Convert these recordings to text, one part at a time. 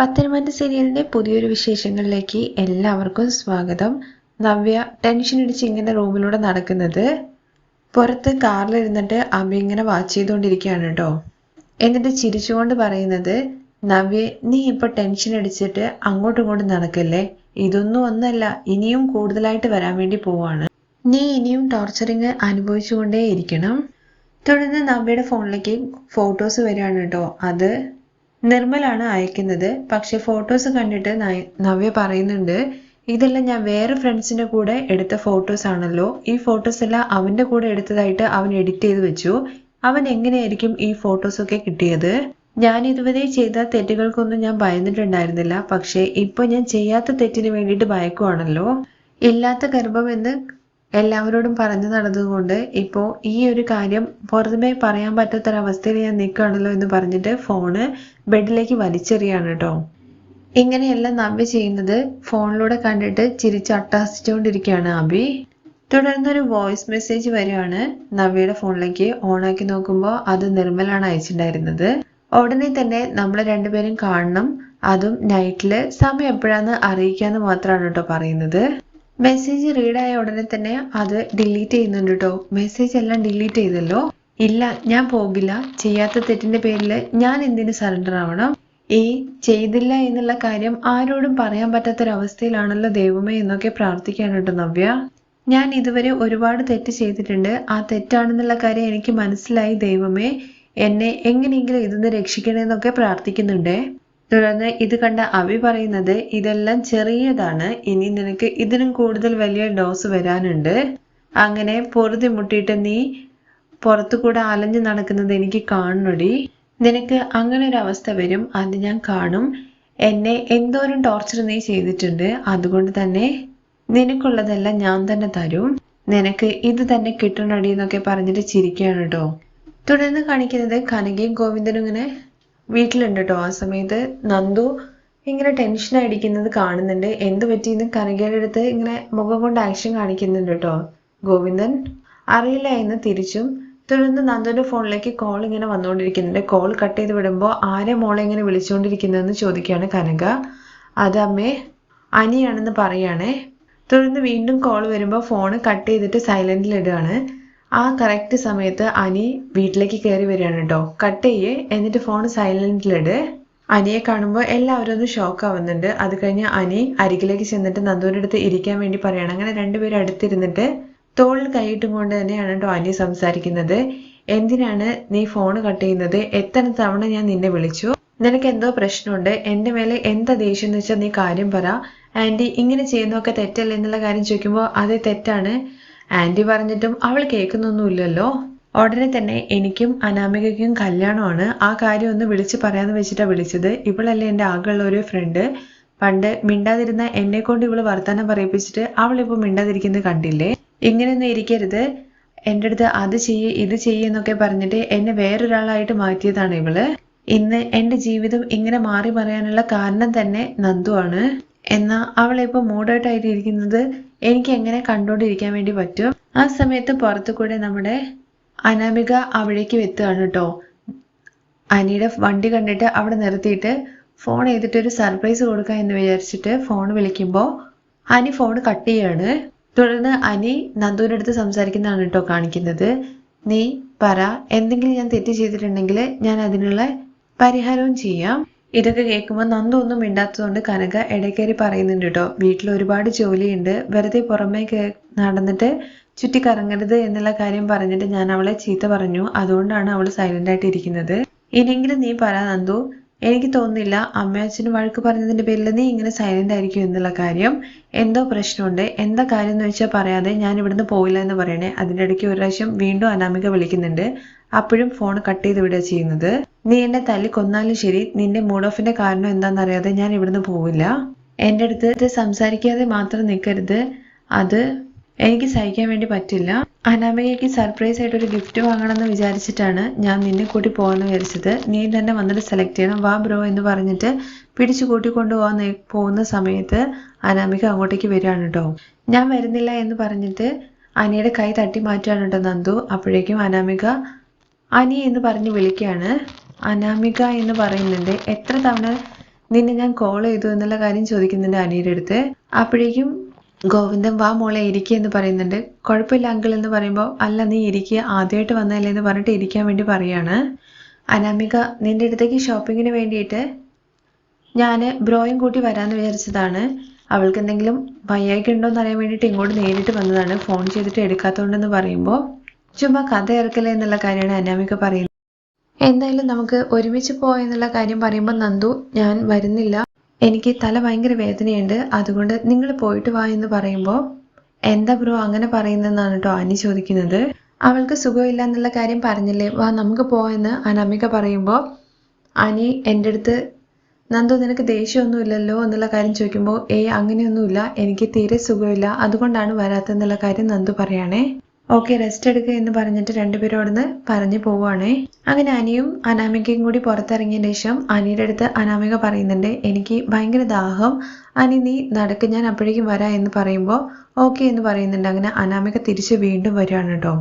പത്തനംതിട്ട സീരിയലിന്റെ പുതിയൊരു വിശേഷങ്ങളിലേക്ക് എല്ലാവർക്കും സ്വാഗതം. നവ്യ ടെൻഷൻ അടിച്ച് ഇങ്ങനെ റൂമിലൂടെ നടക്കുന്നത്. പുറത്ത് കാറിലിരുന്നിട്ട് അമ്മ ഇങ്ങനെ വാച്ച് ചെയ്തുകൊണ്ടിരിക്കുകയാണ് കേട്ടോ. എന്നിട്ട് ചിരിച്ചുകൊണ്ട് പറയുന്നത് നവ്യ നീ ഇപ്പൊ ടെൻഷൻ അടിച്ചിട്ട് അങ്ങോട്ടും ഇങ്ങോട്ടും നടക്കല്ലേ? ഇതൊന്നും ഒന്നല്ല ഇനിയും കൂടുതലായിട്ട് വരാൻ വേണ്ടി പോവാണ്. നീ ഇനിയും ടോർച്ചറിങ് അനുഭവിച്ചുകൊണ്ടേ ഇരിക്കണം തുടർന്ന് നവ്യയുടെ ഫോണിലേക്ക് ഫോട്ടോസ് വരികയാണ് കേട്ടോ. അത് നിർമ്മലാണ് അയക്കുന്നത്. പക്ഷെ ഫോട്ടോസ് കണ്ടിട്ട് നവ്യ പറയുന്നുണ്ട് ഇതെല്ലാം ഞാൻ വേറെ ഫ്രണ്ട്സിന്റെ കൂടെ എടുത്ത ഫോട്ടോസ് ആണല്ലോ. ഈ ഫോട്ടോസ് എല്ലാം അവന്റെ കൂടെ എടുത്തതായിട്ട് അവൻ എഡിറ്റ് ചെയ്ത് വെച്ചു. അവൻ എങ്ങനെയായിരിക്കും ഈ ഫോട്ടോസ് ഒക്കെ കിട്ടിയത്? ഞാൻ ഇതുവരെ ചെയ്ത തെറ്റുകൾക്കൊന്നും ഞാൻ ഭയന്നിട്ടുണ്ടായിരുന്നില്ല. പക്ഷേ ഇപ്പോൾ ഞാൻ ചെയ്യാത്ത തെറ്റിന് വേണ്ടിയിട്ട് ഭയക്കുവാണല്ലോ. ഇല്ലാത്ത ഗർഭം എന്ന് എല്ലാവരോടും പറഞ്ഞു നടന്നതുകൊണ്ട് ഇപ്പോൾ ഈ ഒരു കാര്യം പുറമേ പറയാൻ പറ്റാത്തൊരവസ്ഥയിൽ ഞാൻ നിൽക്കുകയാണല്ലോ എന്ന് പറഞ്ഞിട്ട് ഫോണ് ബെഡിലേക്ക് വലിച്ചെറിയാണ് കേട്ടോ ഇങ്ങനെയെല്ലാം നവ്യ ചെയ്യുന്നത് ഫോണിലൂടെ കണ്ടിട്ട് ചിരിച്ച് അട്ടാസിച്ചുകൊണ്ടിരിക്കുകയാണ് അബി തുടർന്നൊരു വോയിസ് മെസ്സേജ് വരികയാണ് നവ്യയുടെ ഫോണിലേക്ക്. ഓണാക്കി നോക്കുമ്പോൾ അത് നിർമ്മലാണ് അയച്ചിട്ടുണ്ടായിരുന്നത്. ഉടനെ തന്നെ നമ്മൾ രണ്ടുപേരും കാണണം. അതും നൈറ്റിൽ സമയം എപ്പോഴാന്ന് അറിയിക്കാന്ന് മാത്രമാണ് കേട്ടോ പറയുന്നത്. മെസ്സേജ് റീഡ് ആയ ഉടനെ തന്നെ അത് ഡിലീറ്റ് ചെയ്യുന്നുണ്ട് കേട്ടോ മെസ്സേജ് എല്ലാം ഡിലീറ്റ് ചെയ്തല്ലോ. ഇല്ല ഞാൻ പോകില്ല. ചെയ്യാത്ത തെറ്റിന്റെ പേരിൽ ഞാൻ എന്തിനു സറണ്ടർ ആവണം? ഈ ചെയ്തില്ല എന്നുള്ള കാര്യം ആരോടും പറയാൻ പറ്റാത്തൊരവസ്ഥയിലാണല്ലോ ദൈവമേ എന്നൊക്കെ പ്രാർത്ഥിക്കാണ് കേട്ടോ നവ്യ. ഞാൻ ഇതുവരെ ഒരുപാട് തെറ്റ് ചെയ്തിട്ടുണ്ട്. ആ തെറ്റാണെന്നുള്ള കാര്യം എനിക്ക് മനസ്സിലായി ദൈവമേ. എന്നെ എങ്ങനെയെങ്കിലും ഇതിന്ന് രക്ഷിക്കണമെന്നൊക്കെ പ്രാർത്ഥിക്കുന്നുണ്ടേ. തുടർന്ന് ഇത് കണ്ട അഭി പറയുന്നത് ഇതെല്ലാം ചെറിയതാണ്. ഇനി നിനക്ക് ഇതിനും കൂടുതൽ വലിയ ഡോസ് വരാനുണ്ട്. അങ്ങനെ പൊറുതി മുട്ടിയിട്ട് നീ പുറത്തു കൂടെ അലഞ്ഞു നടക്കുന്നത് എനിക്ക് കാണണടി. നിനക്ക് അങ്ങനെ ഒരു അവസ്ഥ വരും. അത് ഞാൻ കാണും. എന്നെ എന്തോരം ടോർച്ചർ നീ ചെയ്തിട്ടുണ്ട്. അതുകൊണ്ട് തന്നെ നിനക്കുള്ളതെല്ലാം ഞാൻ തന്നെ തരും. നിനക്ക് ഇത് തന്നെ കിട്ടണടി എന്നൊക്കെ പറഞ്ഞിട്ട് ചിരിക്കുകയാണ് കേട്ടോ തുടർന്ന് കാണിക്കുന്നത് കനകയും ഗോവിന്ദനും ഇങ്ങനെ വീട്ടിലുണ്ട് കേട്ടോ ആ സമയത്ത് നന്ദു ഇങ്ങനെ ടെൻഷൻ അടിക്കുന്നത് കാണുന്നുണ്ട്. എന്ത് പറ്റിയെന്ന് കനകയുടെ അടുത്ത് ഇങ്ങനെ മുഖം കൊണ്ട് ആക്ഷൻ കാണിക്കുന്നുണ്ട് കേട്ടോ ഗോവിന്ദൻ അറിയില്ല എന്ന് തിരിച്ചും തുടർന്ന് നന്ദുവിന്റെ ഫോണിലേക്ക് കോൾ ഇങ്ങനെ വന്നുകൊണ്ടിരിക്കുന്നുണ്ട്. കോൾ കട്ട് ചെയ്ത് വിടുമ്പോൾ ആരെ മോളെ ഇങ്ങനെ വിളിച്ചുകൊണ്ടിരിക്കുന്നതെന്ന് ചോദിക്കുകയാണ് കനക. അത് അമ്മേ അനിയാണെന്ന് പറയാണേ. തുടർന്ന് വീണ്ടും കോൾ വരുമ്പോൾ ഫോൺ കട്ട് ചെയ്തിട്ട് സൈലന്റിൽ ഇടുകയാണ്. ആ കറക്റ്റ് സമയത്ത് അനി വീട്ടിലേക്ക് കയറി വരികയാണ് കേട്ടോ കട്ട് ചെയ്യേ എന്നിട്ട് ഫോൺ സൈലന്റിലിട് അനിയെ കാണുമ്പോൾ എല്ലാവരും ഒന്ന് ഷോക്ക് ആവുന്നുണ്ട്. അത് കഴിഞ്ഞ് അനി അരികിലേക്ക് ചെന്നിട്ട് നന്ദുവിന്റെ അടുത്ത് ഇരിക്കാൻ വേണ്ടി പറയണം. അങ്ങനെ രണ്ടുപേരും അടുത്തിരുന്നിട്ട് തോളിൽ കൈയിട്ടും കൊണ്ട് തന്നെയാണ് കേട്ടോ അനി സംസാരിക്കുന്നത്. എന്തിനാണ് നീ ഫോൺ കട്ട് ചെയ്യുന്നത്? എത്ര തവണ ഞാൻ നിന്നെ വിളിച്ചു? നിനക്ക് എന്തോ പ്രശ്നമുണ്ട്. എന്റെ മേലെ എന്താ ദേഷ്യം എന്ന് വെച്ചാൽ നീ കാര്യം പറ. ആന്റി ഇങ്ങനെ ചെയ്യുന്നതൊക്കെ തെറ്റല്ലേ എന്നുള്ള കാര്യം ചോദിക്കുമ്പോൾ അത് തെറ്റാണ്. ആന്റി പറഞ്ഞിട്ടും അവൾ കേൾക്കുന്നൊന്നുമില്ലല്ലോ. ഉടനെ തന്നെ എനിക്കും അനാമികയ്ക്കും കല്യാണമാണ്. ആ കാര്യം ഒന്ന് വിളിച്ച് പറയാമെന്ന് വെച്ചിട്ടാണ് വിളിച്ചത്. ഇവളല്ലേ എന്റെ ആകെയുള്ള ഒരു ഫ്രണ്ട് പണ്ട് മിണ്ടാതിരുന്ന എന്നെ കൊണ്ട് ഇവൾ വർത്തമാനം പറയിപ്പിച്ചിട്ട് അവൾ ഇപ്പോൾ മിണ്ടാതിരിക്കുന്നത് കണ്ടില്ലേ? ഇങ്ങനെയൊന്നും ഇരിക്കരുത്. എന്റെ അടുത്ത് അത് ചെയ്യ് ഇത് ചെയ്യ് എന്നൊക്കെ പറഞ്ഞിട്ട് എന്നെ വേറൊരാളായിട്ട് മാറ്റിയതാണ് ഇവൾ. ഇന്ന് എന്റെ ജീവിതം ഇങ്ങനെ മാറി പറയാനുള്ള കാരണം തന്നെ നന്ദു ആണ്. എന്നാ അവളിപ്പോ മൂഡൗട്ടായിട്ട് ഇരിക്കുന്നത് എനിക്ക് എങ്ങനെ കണ്ടുകൊണ്ടിരിക്കാൻ വേണ്ടി പറ്റും? ആ സമയത്ത് പുറത്തു കൂടെ നമ്മുടെ അനാമിക അവിടേക്ക് എത്തുകയാണ് കേട്ടോ. അനിയുടെ വണ്ടി കണ്ടിട്ട് അവിടെ നിർത്തിയിട്ട് ഫോൺ ചെയ്തിട്ട് ഒരു സർപ്രൈസ് കൊടുക്കാം എന്ന് വിചാരിച്ചിട്ട് ഫോൺ വിളിക്കുമ്പോൾ അനി ഫോൺ കട്ട് ചെയ്യാണ്. തുടർന്ന് അനി നന്ദുവിന്റെ അടുത്ത് സംസാരിക്കുന്നതാണ് കേട്ടോ കാണിക്കുന്നത്. നീ പറ എന്തെങ്കിലും ഞാൻ തെറ്റ് ചെയ്തിട്ടുണ്ടെങ്കിൽ ഞാൻ അതിനുള്ള പരിഹാരവും ചെയ്യാം. ഇതൊക്കെ കേൾക്കുമ്പോൾ നന്ദൊന്നും മിണ്ടാത്തതുകൊണ്ട് കനക ഇടയ്ക്കേറി പറയുന്നുണ്ട് കേട്ടോ വീട്ടിൽ ഒരുപാട് ജോലിയുണ്ട്. വെറുതെ പുറമേ നടന്നിട്ട് ചുറ്റിക്കറങ്ങരുത് എന്നുള്ള കാര്യം പറഞ്ഞിട്ട് ഞാൻ അവളെ ചീത്ത പറഞ്ഞു. അതുകൊണ്ടാണ് അവൾ സൈലന്റ് ആയിട്ട് ഇരിക്കുന്നത്. ഇനിയെങ്കിലും നീ പറ നന്ദു. എനിക്ക് തോന്നുന്നില്ല അമ്മയച്ഛന് വഴക്ക് പറഞ്ഞതിന്റെ പേരിൽ നീ ഇങ്ങനെ സൈലന്റ് ആയിരിക്കും എന്നുള്ള കാര്യം. എന്തോ പ്രശ്നമുണ്ട്. എന്താ കാര്യം എന്ന് വെച്ചാൽ പറയാതെ ഞാൻ ഇവിടുന്ന് പോയില്ല എന്ന് പറയണേ. അതിന്റെ ഇടയ്ക്ക് ഒരു പ്രാവശ്യം വീണ്ടും അനാമിക വിളിക്കുന്നുണ്ട്. അപ്പോഴും ഫോൺ കട്ട് ചെയ്ത് വിടുക ചെയ്യുന്നത്. നീ എന്നെ തല്ലി കൊന്നാലും ശരി. നിന്റെ മൂഡ് ഓഫിന്റെ കാരണം എന്താണെന്നറിയാതെ ഞാൻ ഇവിടുന്ന് പോവില്ല. എന്റെ അടുത്ത് സംസാരിക്കാതെ മാത്രം നിൽക്കരുത് അത് എനിക്ക് സഹിക്കാൻ വേണ്ടി പറ്റില്ല. അനാമികയ്ക്ക് സർപ്രൈസ് ആയിട്ട് ഒരു ഗിഫ്റ്റ് വാങ്ങണമെന്ന് വിചാരിച്ചിട്ടാണ് ഞാൻ നിന്നെ കൂട്ടി പോകാമെന്ന് വിചാരിച്ചത്. നീ തന്നെ വന്നിട്ട് സെലക്ട് ചെയ്യണം. വാ ബ്രോ എന്ന് പറഞ്ഞിട്ട് പിടിച്ചു കൂട്ടിക്കൊണ്ടു പോകാൻ പോകുന്ന സമയത്ത് അനാമിക അങ്ങോട്ടേക്ക് വരികയാണ് കേട്ടോ ഞാൻ വരുന്നില്ല എന്ന് പറഞ്ഞിട്ട് അനിയുടെ കൈ തട്ടി മാറ്റുകയാണ് കേട്ടോ നന്ദു. അപ്പോഴേക്കും അനാമിക അനി എന്ന് പറഞ്ഞ് വിളിക്കുകയാണ്. അനാമിക എന്ന് പറയുന്നുണ്ട്. എത്ര തവണ നിന്നെ ഞാൻ കോൾ ചെയ്തു എന്നുള്ള കാര്യം ചോദിക്കുന്നുണ്ട് അനിയുടെ അടുത്ത്. അപ്പോഴേക്കും ഗോവിന്ദൻ വാ മോളെ ഇരിക്കുക എന്ന് പറയുന്നുണ്ട്. കുഴപ്പമില്ല അങ്കിൾ എന്ന് പറയുമ്പോൾ അല്ല നീ ഇരിക്കുക ആദ്യമായിട്ട് വന്നതല്ലേ എന്ന് പറഞ്ഞിട്ട് ഇരിക്കാൻ വേണ്ടി പറയാണ്. അനാമിക നിന്റെ അടുത്തേക്ക് ഷോപ്പിങ്ങിന് വേണ്ടിയിട്ട് ഞാൻ ബ്രോയും കൂട്ടി വരാമെന്ന് വിചാരിച്ചതാണ്. അവൾക്ക് എന്തെങ്കിലും വയ്യായ്ക ഉണ്ടോ എന്ന് വേണ്ടിയിട്ട് ഇങ്ങോട്ട് നേരിട്ട് വന്നതാണ്. ഫോൺ ചെയ്തിട്ട് എടുക്കാത്തതുകൊണ്ടെന്ന് പറയുമ്പോൾ ചുമ്മാ കഥ ഇറക്കല്ലേ എന്നുള്ള കാര്യമാണ് അനാമിക പറയുന്നത്. എന്തായാലും നമുക്ക് ഒരുമിച്ച് പോയെന്നുള്ള കാര്യം പറയുമ്പോൾ നന്ദു ഞാൻ വരുന്നില്ല. എനിക്ക് തല ഭയങ്കര വേദനയുണ്ട്. അതുകൊണ്ട് നിങ്ങൾ പോയിട്ട് വാ എന്ന് പറയുമ്പോൾ എന്താ ബ്രോ അങ്ങനെ പറയുന്നതെന്നാണ് കേട്ടോ അനി ചോദിക്കുന്നത്. അവൾക്ക് സുഖമില്ല എന്നുള്ള കാര്യം പറഞ്ഞില്ലേ? വാ നമുക്ക് പോയെന്ന് അനമിക പറയുമ്പോൾ അനി എന്റെ അടുത്ത് നന്ദു നിനക്ക് ദേഷ്യമൊന്നുമില്ലല്ലോ എന്നുള്ള കാര്യം ചോദിക്കുമ്പോൾ ഏ അങ്ങനെയൊന്നുമില്ല. എനിക്ക് തീരെ സുഖമില്ല. അതുകൊണ്ടാണ് വരാത്തെന്നുള്ള കാര്യം നന്ദു പറയാണേ. ഓക്കെ റെസ്റ്റ് എടുക്കുക എന്ന് പറഞ്ഞിട്ട് രണ്ടുപേരും അവിടുന്ന് പറഞ്ഞു പോവുകയാണേ അങ്ങനെ അനിയും അനാമികയും കൂടി പുറത്തിറങ്ങിയതിന് ശേഷം അനിയുടെ അടുത്ത് അനാമിക പറയുന്നുണ്ട് എനിക്ക് ഭയങ്കര ദാഹം. അനി നീ നടക്ക് ഞാൻ അപ്പോഴേക്കും വരാം എന്ന് പറയുമ്പോൾ ഓക്കെ എന്ന് പറയുന്നുണ്ട്. അങ്ങനെ അനാമിക തിരിച്ച് വീണ്ടും വരികയാണ് കേട്ടോ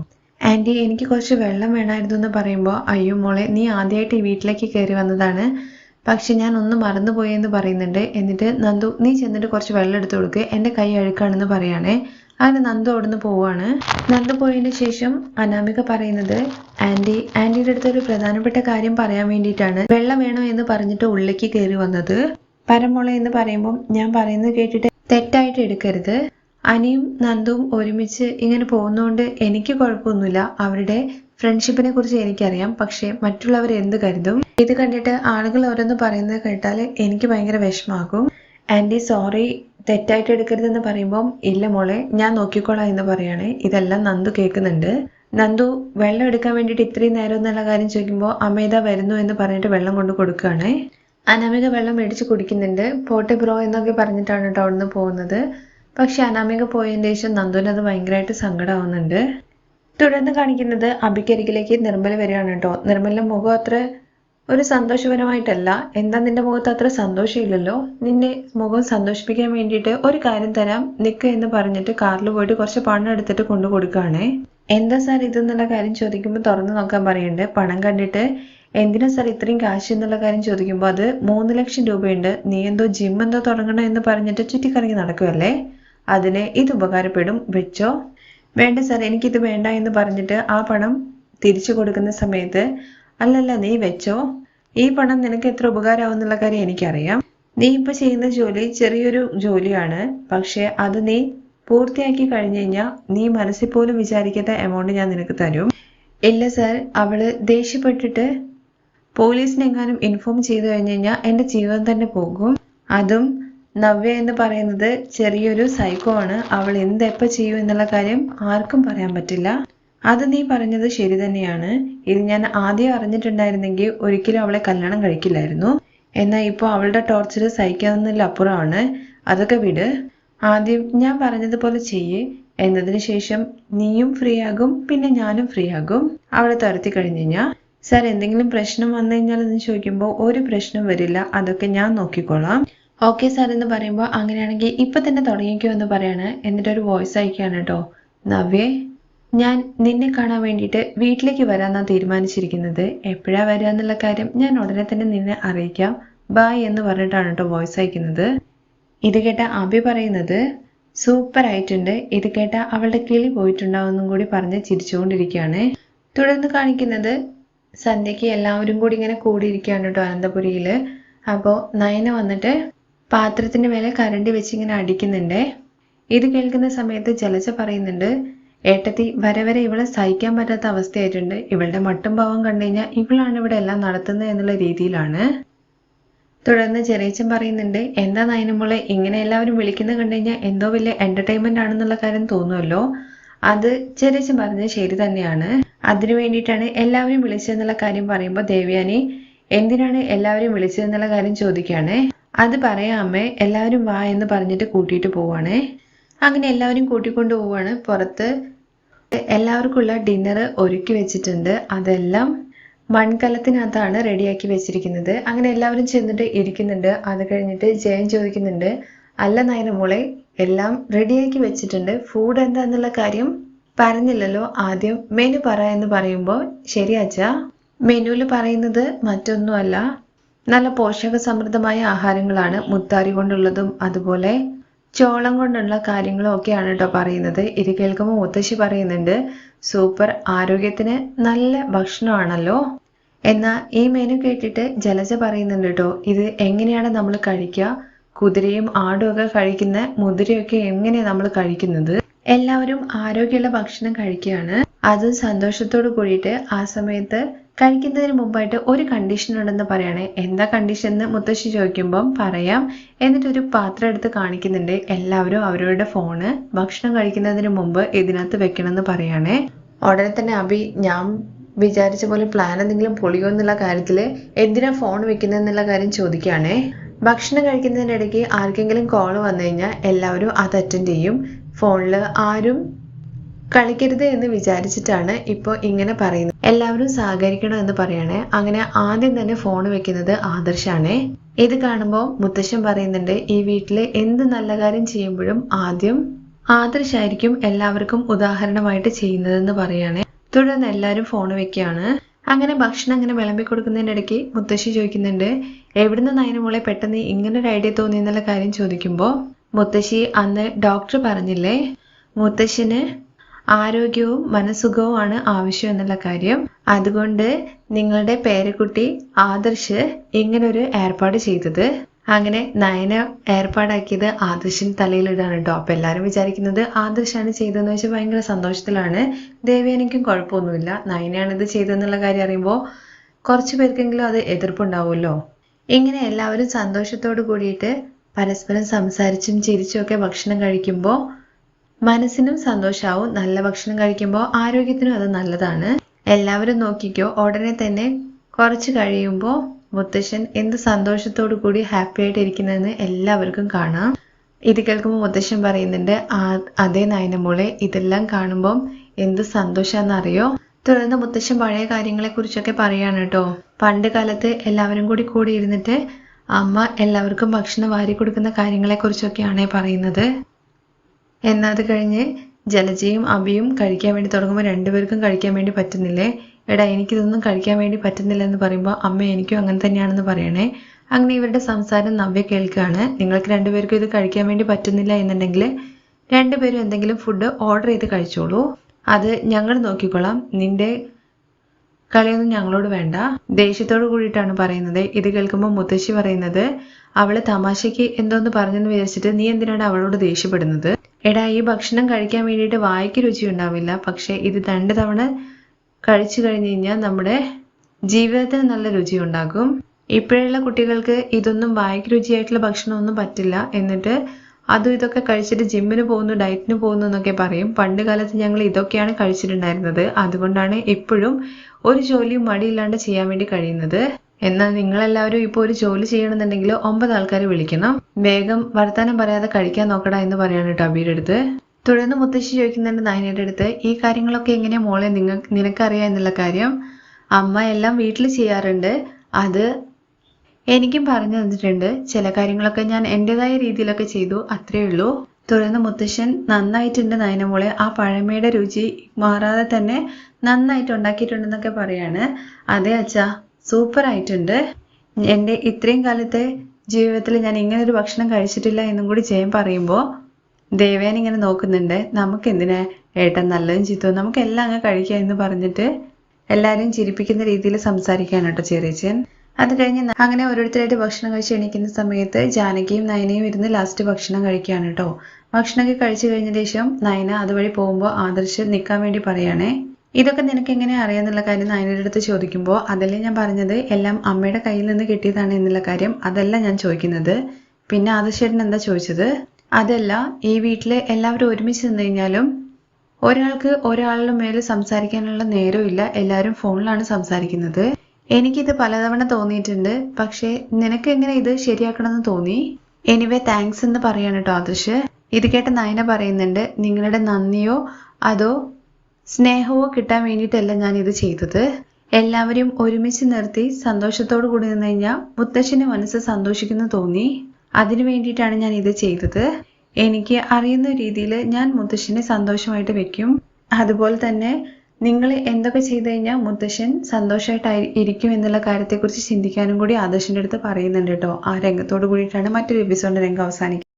ആന്റി എനിക്ക് കുറച്ച് വെള്ളം വേണമായിരുന്നു എന്ന് പറയുമ്പോൾ അയ്യോ മോളെ നീ ആദ്യമായിട്ട് ഈ വീട്ടിലേക്ക് കയറി വന്നതാണ്. പക്ഷെ ഞാൻ ഒന്ന് മറന്നുപോയി എന്ന് പറയുന്നുണ്ട്. എന്നിട്ട് നന്ദു നീ ചെന്നിട്ട് കുറച്ച് വെള്ളം എടുത്തു കൊടുക്കുക എന്റെ കൈ അഴുക്കാണെന്ന് പറയുകയാണേ അങ്ങനെ നന്ദു അവിടുന്ന് പോവാണ്. നന്ദു പോയതിന് ശേഷം അനാമിക പറയുന്നത് ആന്റി ആന്റിയുടെ അടുത്ത് ഒരു പ്രധാനപ്പെട്ട കാര്യം പറയാൻ വേണ്ടിയിട്ടാണ്. വെള്ളം വേണോ എന്ന് പറഞ്ഞിട്ട് ഉള്ളിലേക്ക് കയറി വന്നത്. പരമുള എന്ന് പറയുമ്പം ഞാൻ പറയുന്നത് കേട്ടിട്ട് തെറ്റായിട്ട് എടുക്കരുത്. അനിയും നന്ദുവും ഒരുമിച്ച് ഇങ്ങനെ പോകുന്നതുകൊണ്ട് എനിക്ക് കുഴപ്പമൊന്നുമില്ല. അവരുടെ ഫ്രണ്ട്ഷിപ്പിനെ കുറിച്ച് എനിക്കറിയാം. പക്ഷേ മറ്റുള്ളവർ എന്ത് കരുതും? ഇത് കണ്ടിട്ട് ആളുകൾ ഓരോന്ന് പറയുന്നത് കേട്ടാൽ എനിക്ക് ഭയങ്കര വിഷമാകും ആന്റി സോറി തെറ്റായിട്ട് എടുക്കരുതെന്ന് പറയുമ്പം ഇല്ല മോളെ ഞാൻ നോക്കിക്കോളാം എന്ന് പറയുകയാണേ ഇതെല്ലാം നന്ദു കേൾക്കുന്നുണ്ട്. നന്ദു വെള്ളം എടുക്കാൻ വേണ്ടിയിട്ട് ഇത്രയും നേരം എന്നുള്ള കാര്യം ചോദിക്കുമ്പോൾ അമേത വരുന്നു എന്ന് പറഞ്ഞിട്ട് വെള്ളം കൊണ്ട് കൊടുക്കുകയാണ്. അനാമിക വെള്ളം മേടിച്ച് കുടിക്കുന്നുണ്ട്. പോട്ടെ ബ്രോ എന്നൊക്കെ പറഞ്ഞിട്ടാണ് കേട്ടോ അവിടുന്ന് പോകുന്നത്. പക്ഷെ അനാമിക പോയതിന് ശേഷം നന്ദുവിന് അത് ഭയങ്കരമായിട്ട് സങ്കടമാവുന്നുണ്ട് തുടർന്ന് കാണിക്കുന്നത് അബിക്കരികിലേക്ക് നിർമ്മല വരികയാണ് കേട്ടോ. നിർമ്മലിന്റെ മുഖം അത്ര ഒരു സന്തോഷപരമായിട്ടല്ല. എന്താ നിന്റെ മുഖത്ത് അത്ര സന്തോഷമില്ലല്ലോ? നിന്നെ മുഖം സന്തോഷിപ്പിക്കാൻ വേണ്ടിയിട്ട് ഒരു കാര്യം തരാം. നിക്ക് എന്ന് പറഞ്ഞിട്ട് കാറിൽ പോയിട്ട് കുറച്ച് പണം എടുത്തിട്ട് കൊണ്ടു കൊടുക്കുകയാണേ. എന്താ സാർ ഇതെന്നുള്ള കാര്യം ചോദിക്കുമ്പോൾ തുറന്നു നോക്കാൻ പറയുന്നുണ്ട് പണം കണ്ടിട്ട് എന്തിനാ സാർ ഇത്രയും കാശ് എന്നുള്ള കാര്യം ചോദിക്കുമ്പോൾ അത് മൂന്ന് ലക്ഷം രൂപയുണ്ട്. നീ എന്തോ ജിം എന്തോ തുടങ്ങണം എന്ന് പറഞ്ഞിട്ട് ചുറ്റിക്കറങ്ങി നടക്കുമല്ലേ അതിന് ഇത് ഉപകാരപ്പെടും. വെച്ചോ? വേണ്ട സാർ എനിക്കിത് വേണ്ട എന്ന് പറഞ്ഞിട്ട് ആ പണം തിരിച്ചു കൊടുക്കുന്ന സമയത്ത് അല്ലല്ല നീ വെച്ചോ. ഈ പണം നിനക്ക് എത്ര ഉപകാരമാവുന്നുള്ള കാര്യം എനിക്കറിയാം. നീ ഇപ്പൊ ചെയ്യുന്ന ജോലി ചെറിയൊരു ജോലിയാണ്. പക്ഷെ അത് നീ പൂർത്തിയാക്കി കഴിഞ്ഞു കഴിഞ്ഞാൽ നീ മനസ്സിൽ പോലും വിചാരിക്കാത്ത എമൗണ്ട് ഞാൻ നിനക്ക് തരും. ഇല്ല സാർ അവൾ ദേഷ്യപ്പെട്ടിട്ട് പോലീസിനെങ്ങാനും ഇൻഫോം ചെയ്തു കഴിഞ്ഞു കഴിഞ്ഞാൽ എന്റെ ജീവൻ തന്നെ പോകും. അതും നവ്യ എന്ന് പറയുന്നത് ചെറിയൊരു സൈക്കോ ആണ്. അവൾ എന്തെപ്പോ ചെയ്യും എന്നുള്ള കാര്യം ആർക്കും പറയാൻ പറ്റില്ല. അത് നീ പറഞ്ഞത് ശരി തന്നെയാണ്. ഇത് ഞാൻ ആദ്യം അറിഞ്ഞിട്ടുണ്ടായിരുന്നെങ്കിൽ ഒരിക്കലും അവളെ കല്യാണം കഴിക്കില്ലായിരുന്നു. എന്നാൽ ഇപ്പോൾ അവളുടെ ടോർച്ചർ സഹിക്കാവുന്നതിൽ അപ്പുറമാണ്. അതൊക്കെ വിട്. ആദ്യം ഞാൻ പറഞ്ഞതുപോലെ ചെയ്യ്. എന്നതിന് ശേഷം നീയും ഫ്രീ ആകും പിന്നെ ഞാനും ഫ്രീ ആകും. അവളെ തരത്തി കഴിഞ്ഞു കഴിഞ്ഞാൽ സാർ എന്തെങ്കിലും പ്രശ്നം വന്നു കഴിഞ്ഞാൽ എന്ന് ചോദിക്കുമ്പോൾ ഒരു പ്രശ്നം വരില്ല. അതൊക്കെ ഞാൻ നോക്കിക്കോളാം. ഓക്കെ സാർ എന്ന് പറയുമ്പോൾ അങ്ങനെയാണെങ്കിൽ ഇപ്പൊ തന്നെ തുടങ്ങിക്കോ എന്ന് പറയാണ്. എന്നിട്ടൊരു വോയിസ് അയക്കുകയാണ് കേട്ടോ. നവ്യേ? ഞാൻ നിന്നെ കാണാൻ വേണ്ടിയിട്ട് വീട്ടിലേക്ക് വരാനാണ് തീരുമാനിച്ചിരിക്കുന്നത്. എപ്പോഴാ വരിക എന്നുള്ള കാര്യം ഞാൻ ഉടനെ തന്നെ നിന്നെ അറിയിക്കാം. ബായ് എന്ന് പറഞ്ഞിട്ടാണ് കേട്ടോ വോയിസ് അയക്കുന്നത്. ഇത് കേട്ട അഭി പറയുന്നത് സൂപ്പർ ആയിട്ടുണ്ട്. ഇത് കേട്ട അവളുടെ കിളി പോയിട്ടുണ്ടാവുമെന്നും കൂടി പറഞ്ഞ് ചിരിച്ചുകൊണ്ടിരിക്കുകയാണ്. തുടർന്ന് കാണിക്കുന്നത് സന്ധ്യയ്ക്ക് എല്ലാവരും കൂടി ഇങ്ങനെ കൂടിയിരിക്കുകയാണ് കേട്ടോ അനന്തപുരിയിൽ അപ്പോൾ നയന വന്നിട്ട് പാത്രത്തിന് മേലെ കരണ്ടി വെച്ച് ഇങ്ങനെ അടിക്കുന്നുണ്ട്. ഇത് കേൾക്കുന്ന സമയത്ത് ജലജ പറയുന്നുണ്ട് ഏട്ടത്തി വരെ വരെ ഇവളെ സഹിക്കാൻ പറ്റാത്ത അവസ്ഥയായിട്ടുണ്ട്. ഇവളുടെ മട്ടും ഭാവം കണ്ടു കഴിഞ്ഞാൽ ഇവളാണ് ഇവിടെ എല്ലാം നടത്തുന്നത് എന്നുള്ള രീതിയിലാണ്. തുടർന്ന് ചെറിയച്ചൻ പറയുന്നുണ്ട് എന്താ നയനമോളെ ഇങ്ങനെ എല്ലാവരും വിളിക്കുന്നത് കണ്ടു കഴിഞ്ഞാൽ എന്തോ വലിയ എന്റർടൈൻമെന്റ് ആണെന്നുള്ള കാര്യം തോന്നുമല്ലോ? അത് ചെറിയച്ചൻ പറഞ്ഞത് ശരി തന്നെയാണ്. അതിനു വേണ്ടിയിട്ടാണ് എല്ലാവരും വിളിച്ചതെന്നുള്ള കാര്യം പറയുമ്പോൾ ദേവ്യാനി എന്തിനാണ് എല്ലാവരും വിളിച്ചതെന്നുള്ള കാര്യം ചോദിക്കുകയാണ് അത് പറയാമേ എല്ലാവരും വാ എന്ന് പറഞ്ഞിട്ട് കൂട്ടിയിട്ട് പോവാണേ. അങ്ങനെ എല്ലാവരും കൂട്ടിക്കൊണ്ട് പോവാണ്. പുറത്ത് എല്ലാവർക്കുള്ള ഡിന്നർ ഒരുക്കി വെച്ചിട്ടുണ്ട്. അതെല്ലാം മൺകലത്തിനകത്താണ് റെഡിയാക്കി വെച്ചിരിക്കുന്നത്. അങ്ങനെ എല്ലാവരും ചെന്നിട്ട് ഇരിക്കുന്നുണ്ട്. അത് കഴിഞ്ഞിട്ട് ജയൻ ചോദിക്കുന്നുണ്ട് അല്ല നയന മോളെ എല്ലാം റെഡിയാക്കി വെച്ചിട്ടുണ്ട്. ഫുഡ് എന്താന്നുള്ള കാര്യം പറഞ്ഞില്ലല്ലോ. ആദ്യം മെനു പറ എന്ന് പറയുമ്പോൾ ശരി അച്ഛ. മെനുവിൽ പറയുന്നത് മറ്റൊന്നുമല്ല. നല്ല പോഷക സമൃദ്ധമായ ആഹാരങ്ങളാണ് മുത്താരി കൊണ്ടുള്ളതും. അതുപോലെ ചോളം കൊണ്ടുള്ള കാര്യങ്ങളും ഒക്കെയാണ് കേട്ടോ പറയുന്നത്. ഇത് കേൾക്കുമ്പോൾ മുത്തശ്ശി പറയുന്നുണ്ട് സൂപ്പർ ആരോഗ്യത്തിന് നല്ല ഭക്ഷണമാണല്ലോ. എന്നാൽ ഈ മെനു കേട്ടിട്ട് ജലജ പറയുന്നുണ്ട് കേട്ടോ ഇത് എങ്ങനെയാണ് നമ്മൾ കഴിക്കുക? കുതിരയും ആടും ഒക്കെ കഴിക്കുന്ന മുതിരയൊക്കെ എങ്ങനെയാണ് നമ്മൾ കഴിക്കുന്നത്? എല്ലാവരും ആരോഗ്യമുള്ള ഭക്ഷണം കഴിക്കുകയാണ്. അതും സന്തോഷത്തോട് കൂടിയിട്ട് ആ സമയത്ത് കഴിക്കുന്നതിന് മുമ്പായിട്ട് ഒരു കണ്ടീഷൻ ഉണ്ടെന്ന് പറയണേ. എന്താ കണ്ടീഷൻ എന്ന് മുത്തശ്ശി ചോദിക്കുമ്പം പറയാം. എന്നിട്ട് ഒരു പാത്രം എടുത്ത് കാണിക്കുന്നുണ്ട്. എല്ലാവരും അവരവരുടെ ഫോണ് ഭക്ഷണം കഴിക്കുന്നതിന് മുമ്പ് ഇതിനകത്ത് വെക്കണം എന്ന് പറയണേ. ഉടനെ തന്നെ അഭി ഞാൻ വിചാരിച്ച പോലെ പ്ലാൻ എന്തെങ്കിലും പൊളിയോ എന്നുള്ള കാര്യത്തിൽ എന്തിനാ ഫോൺ വെക്കുന്നതെന്നുള്ള കാര്യം ചോദിക്കുകയാണേ. ഭക്ഷണം കഴിക്കുന്നതിനിടയ്ക്ക് ആർക്കെങ്കിലും കോൾ വന്നു കഴിഞ്ഞാൽ എല്ലാവരും അത് അറ്റൻഡ് ചെയ്യും. ഫോണിൽ ആരും കളിക്കരുത് എന്ന് വിചാരിച്ചിട്ടാണ് ഇപ്പോൾ ഇങ്ങനെ പറയുന്നത്. എല്ലാവരും സഹകരിക്കണം എന്ന് പറയണേ. അങ്ങനെ ആദ്യം തന്നെ ഫോൺ വെക്കുന്നത് ആദർശാണേ. ഇത് കാണുമ്പോൾ മുത്തശ്ശൻ പറയുന്നുണ്ട് ഈ വീട്ടിൽ എന്ത് നല്ല കാര്യം ചെയ്യുമ്പോഴും ആദ്യം ആദർശായിരിക്കും എല്ലാവർക്കും ഉദാഹരണമായിട്ട് ചെയ്യുന്നതെന്ന് പറയുകയാണെ തുടർന്ന് എല്ലാവരും ഫോൺ വെക്കുകയാണ്. അങ്ങനെ ഭക്ഷണം അങ്ങനെ വിളമ്പി കൊടുക്കുന്നതിനിടയ്ക്ക് മുത്തശ്ശി ചോദിക്കുന്നുണ്ട് എവിടുന്ന് നയന മോളെ പെട്ടെന്ന് ഇങ്ങനെ ഒരു ഐഡിയ തോന്നി എന്നുള്ള കാര്യം ചോദിക്കുമ്പോൾ മുത്തശ്ശി അന്ന് ഡോക്ടർ പറഞ്ഞില്ലേ മുത്തശ്ശന് ആരോഗ്യവും മനസ്സുഖവുമാണ് ആവശ്യം എന്നുള്ള കാര്യം. അതുകൊണ്ട് നിങ്ങളുടെ പേരക്കുട്ടി ആദർശ് ഇങ്ങനൊരു ഏർപ്പാട് ചെയ്തത്. അങ്ങനെ നയന ഏർപ്പാടാക്കിയത് ആദർശിന് തലയിലിടാണ് കേട്ടോ. അപ്പൊ എല്ലാവരും വിചാരിക്കുന്നത് ആദർശാണ് ചെയ്തതെന്ന് വെച്ചാൽ ഭയങ്കര സന്തോഷത്തിലാണ്. ദേവേനിക്കും കുഴപ്പമൊന്നുമില്ല. നയനയാണ് ഇത് ചെയ്തതെന്നുള്ള കാര്യം അറിയുമ്പോൾ കുറച്ച് പേർക്കെങ്കിലും അത് എതിർപ്പുണ്ടാവുമല്ലോ. ഇങ്ങനെ എല്ലാവരും സന്തോഷത്തോട് കൂടിയിട്ട് പരസ്പരം സംസാരിച്ചും ചിരിച്ചും ഒക്കെ ഭക്ഷണം കഴിക്കുമ്പോൾ മനസ്സിനും സന്തോഷാവും. നല്ല ഭക്ഷണം കഴിക്കുമ്പോൾ ആരോഗ്യത്തിനും അത് നല്ലതാണ്. എല്ലാവരും നോക്കിക്കോ ഉടനെ തന്നെ കുറച്ച് കഴിയുമ്പോൾ മുത്തശ്ശൻ എന്ത് സന്തോഷത്തോടു കൂടി ഹാപ്പി ആയിട്ട് ഇരിക്കുന്നതെന്ന് എല്ലാവർക്കും കാണാം. ഇത് കേൾക്കുമ്പോൾ മുത്തശ്ശൻ പറയുന്നുണ്ട് അതേ നയനമോളെ ഇതെല്ലാം കാണുമ്പോൾ എന്ത് സന്തോഷാന്നറിയോ? തുടർന്ന് മുത്തശ്ശൻ പഴയ കാര്യങ്ങളെ കുറിച്ചൊക്കെ പറയാണ് കേട്ടോ. പണ്ട് കാലത്ത് എല്ലാവരും കൂടി കൂടി ഇരുന്നിട്ട് അമ്മ എല്ലാവർക്കും ഭക്ഷണം വാരി കൊടുക്കുന്ന കാര്യങ്ങളെ കുറിച്ചൊക്കെയാണ് പറയുന്നത് എന്നത് കഴിഞ്ഞ് ജലജയും അബിയും കഴിക്കാൻ വേണ്ടി തുടങ്ങുമ്പോൾ രണ്ടുപേർക്കും കഴിക്കാൻ വേണ്ടി പറ്റുന്നില്ലേ? എടാ എനിക്കിതൊന്നും കഴിക്കാൻ വേണ്ടി പറ്റുന്നില്ല എന്ന് പറയുമ്പോൾ അമ്മ എനിക്കും അങ്ങനെ തന്നെയാണെന്ന് പറയണേ. അങ്ങനെ ഇവരുടെ സംസാരം നവ്യ കേൾക്കുകയാണ്. നിങ്ങൾക്ക് രണ്ടുപേർക്കും ഇത് കഴിക്കാൻ വേണ്ടി പറ്റുന്നില്ല എന്നുണ്ടെങ്കിൽ രണ്ടുപേരും എന്തെങ്കിലും ഫുഡ് ഓർഡർ ചെയ്ത് കഴിച്ചോളൂ. അത് ഞങ്ങൾ നോക്കിക്കൊള്ളാം. നിന്റെ കളിയൊന്നും ഞങ്ങളോട് വേണ്ട. ദേഷ്യത്തോട് കൂടിയിട്ടാണ് പറയുന്നത്. ഇത് കേൾക്കുമ്പോൾ മുത്തശ്ശി പറയുന്നത് അവൾ തമാശയ്ക്ക് എന്തോന്ന് പറഞ്ഞെന്ന് വിചാരിച്ചിട്ട് നീ എന്തിനാണ് അവളോട് ദേഷ്യപ്പെടുന്നത്? എടാ ഈ ഭക്ഷണം കഴിക്കാൻ വേണ്ടിയിട്ട് വായിക്ക് രുചി ഉണ്ടാവില്ല. പക്ഷേ ഇത് രണ്ട് തവണ കഴിച്ചു കഴിഞ്ഞ് കഴിഞ്ഞാൽ നമ്മുടെ ജീവിതത്തിന് നല്ല രുചി ഉണ്ടാകും. ഇപ്പോഴുള്ള കുട്ടികൾക്ക് ഇതൊന്നും വായിക്ക് രുചിയായിട്ടുള്ള ഭക്ഷണമൊന്നും പറ്റില്ല. എന്നിട്ട് അതും ഇതൊക്കെ കഴിച്ചിട്ട് ജിമ്മിന് പോകുന്നു ഡയറ്റിന് പോകുന്നു എന്നൊക്കെ പറയും. പണ്ട് കാലത്ത് ഞങ്ങൾ ഇതൊക്കെയാണ് കഴിച്ചിട്ടുണ്ടായിരുന്നത്. അതുകൊണ്ടാണ് എപ്പോഴും ഒരു ജോലിയും മടിയില്ലാണ്ട് ചെയ്യാൻ വേണ്ടി കഴിയുന്നത്. എന്നാൽ നിങ്ങളെല്ലാവരും ഇപ്പോൾ ഒരു ജോലി ചെയ്യണമെന്നുണ്ടെങ്കിൽ ഒമ്പത് ആൾക്കാരെ വിളിക്കണം. വേഗം വർത്താനം പറയാതെ കഴിക്കാൻ നോക്കടാ എന്ന് പറയാണ് കേട്ടോ അബിയുടെ അടുത്ത്. തുടർന്ന് മുത്തശ്ശി ചോദിക്കുന്നുണ്ട് നയനയുടെ അടുത്ത് ഈ കാര്യങ്ങളൊക്കെ എങ്ങനെയാ മോളെ? നിങ്ങൾ നിനക്കറിയാം എന്നുള്ള കാര്യം? അമ്മ എല്ലാം വീട്ടിൽ ചെയ്യാറുണ്ട്. അത് എനിക്കും പറഞ്ഞു തന്നിട്ടുണ്ട്. ചില കാര്യങ്ങളൊക്കെ ഞാൻ എന്റെതായ രീതിയിലൊക്കെ ചെയ്തു അത്രയേ ഉള്ളൂ. തുടർന്ന് മുത്തശ്ശൻ നന്നായിട്ടുണ്ട് നയനമോളെ ആ പഴമയുടെ രുചി മാറാതെ തന്നെ നന്നായിട്ട് ഉണ്ടാക്കിയിട്ടുണ്ടെന്നൊക്കെ പറയാണ്. അതെ അച്ഛാ. സൂപ്പർ ആയിട്ടുണ്ട് എന്റെ ഇത്രയും കാലത്തെ ജീവിതത്തിൽ ഞാൻ ഇങ്ങനെ ഒരു ഭക്ഷണം കഴിച്ചിട്ടില്ല എന്നും കൂടി ജയൻ പറയുമ്പോൾ ദേവേൻ ഇങ്ങനെ നോക്കുന്നുണ്ട്. നമുക്ക് എന്തിനാ ഏട്ടൻ നല്ലതും ചീത്തവും നമുക്ക് എല്ലാം അങ്ങ് കഴിക്കാം എന്ന് പറഞ്ഞിട്ട് എല്ലാവരും ചിരിപ്പിക്കുന്ന രീതിയിൽ സംസാരിക്കാണ് കേട്ടോ ചെറിയച്ചൻ അത് കഴിഞ്ഞ് അങ്ങനെ ഓരോരുത്തരായിട്ട് ഭക്ഷണം കഴിച്ച് എണീക്കുന്ന സമയത്ത് ജാനകിയും നയനയും ഇരുന്ന് ലാസ്റ്റ് ഭക്ഷണം കഴിക്കുകയാണ് കേട്ടോ. ഭക്ഷണമൊക്കെ കഴിച്ചു കഴിഞ്ഞ ശേഷം നയന അതുവഴി പോകുമ്പോൾ ആദർശ് നിൽക്കാൻ വേണ്ടി പറയുകയാണേ ഇതൊക്കെ നിനക്ക് എങ്ങനെ അറിയാന്നുള്ള കാര്യം നായനയുടെ അടുത്ത് ചോദിക്കുമ്പോൾ അതല്ലേ ഞാൻ പറഞ്ഞത്? എല്ലാം അമ്മയുടെ കയ്യിൽ നിന്ന് കിട്ടിയതാണ് എന്നുള്ള കാര്യം അതല്ല ഞാൻ ചോദിക്കുന്നത്. പിന്നെ ആദർശേട്ടൻ എന്താ ചോദിച്ചത്? അതല്ല ഈ വീട്ടിലെ എല്ലാവരും ഒരുമിച്ച് നിന്ന് കഴിഞ്ഞാലും ഒരാൾക്ക് ഒരാളുടെ മേൽ സംസാരിക്കാനുള്ള നേരമില്ല എല്ലാവരും ഫോണിലാണ് സംസാരിക്കുന്നത്. എനിക്കിത് പലതവണ തോന്നിയിട്ടുണ്ട്. പക്ഷേ നിനക്ക് എങ്ങനെ ഇത് ശരിയാക്കണമെന്ന് തോന്നി? എനിവേ താങ്ക്സ് എന്ന് പറയാണ് കേട്ടോ ആദർശ്. ഇത് കേട്ട നയന പറയുന്നുണ്ട് നിങ്ങളുടെ നന്ദിയോ അതോ സ്നേഹമോ കിട്ടാൻ വേണ്ടിയിട്ടല്ല ഞാൻ ഇത് ചെയ്തത്. എല്ലാവരെയും ഒരുമിച്ച് നിർത്തി സന്തോഷത്തോടു കൂടി നിന്ന് കഴിഞ്ഞാൽ മുത്തശ്ശന്റെ മനസ്സ് സന്തോഷിക്കുന്നു തോന്നി. അതിനു വേണ്ടിയിട്ടാണ് ഞാൻ ഇത് ചെയ്തത്. എനിക്ക് അറിയുന്ന രീതിയിൽ ഞാൻ മുത്തശ്ശനെ സന്തോഷമായിട്ട് വെക്കും. അതുപോലെ തന്നെ നിങ്ങൾ എന്തൊക്കെ ചെയ്തു കഴിഞ്ഞാൽ മുത്തശ്ശൻ സന്തോഷമായിട്ട് ഇരിക്കും എന്നുള്ള കാര്യത്തെക്കുറിച്ച് ചിന്തിക്കാനും കൂടി ആദർശിന്റെ അടുത്ത് പറയുന്നുണ്ട് കേട്ടോ. ആ രംഗത്തോട് കൂടിയിട്ടാണ് മറ്റൊരു എപ്പിസോഡിന്റെ രംഗം അവസാനിക്കുന്നത്.